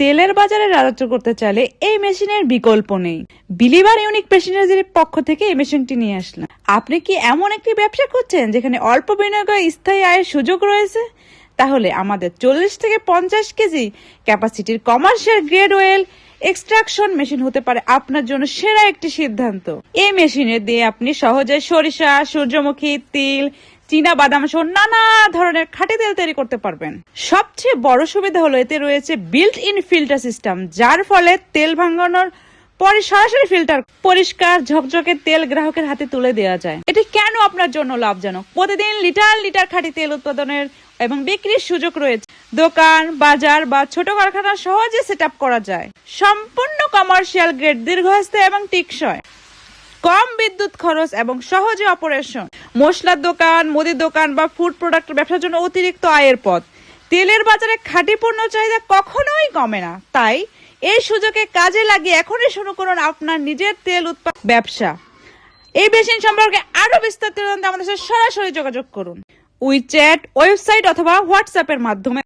তেলের বাজারে রাজত্ব করতে চাইলে এই মেশিনের বিকল্প নেই। বিলিভার ইউনিক মেশিনারিজের পক্ষ থেকে এই মেশিনটি নিয়ে আসলাম। আপনি কি এমন একটি ব্যবসা করছেন যেখানে অল্প বিনিয়োগে স্থায়ী আয়ের সুযোগ রয়েছে? তাহলে আমাদের চল্লিশ থেকে পঞ্চাশ KG ক্যাপাসিটির commercial grade oil extraction machine হতে পারে আপনার জন্য সেরা একটি সিদ্ধান্ত। এই মেশিনে দিয়ে আপনি সহজে সরিষা, সূর্যমুখী, তিল চীনা বাদাম সহ নানা ধরনের খাঁটি তেল তৈরি করতে পারবেন। সবচেয়ে বড় সুবিধা হলো এতে রয়েছে বিল্ট ইন ফিল্টার সিস্টেম যার ফলে তেল ভাঙানোর পরে সরাসরি ফিল্টার পরিষ্কার, ঝকঝকে তেল গ্রাহকের হাতে তুলে দেওয়া যায়। এটি কেন আপনার জন্য লাভজনক? প্রতিদিন লিটার লিটার খাঁটি তেল উৎপাদনের এবং বিক্রির সুযোগ রয়েছে। দোকান, বাজার বা ছোট কারখানা সহজে সেট করা যায়। সম্পূর্ণ কমার্শিয়াল গ্রেড দীর্ঘস্থায়ী এবং টিকসই। কম বিদ্যুৎ খরচ এবং সহজে অপারেশন মশলার দোকান, মুদির দোকান বা ফুড প্রোডাক্ট ব্যবসার জন্য অতিরিক্ত আয়ের পথ। তেলের বাজারে খাঁটি পণ্য চাহিদা কখনোই কমে না। তাই এই সুযোগে কাজে লাগিয়ে এখনই শুরু করুন আপনার নিজের তেল উৎপাদন ব্যবসা। এই মেশিন সম্পর্কে আরও বিস্তারিত জানতে আমাদের সাথে সরাসরি যোগাযোগ করুন। উইচ্যাট ওয়েবসাইট অথবা হোয়াটসঅ্যাপের মাধ্যমে।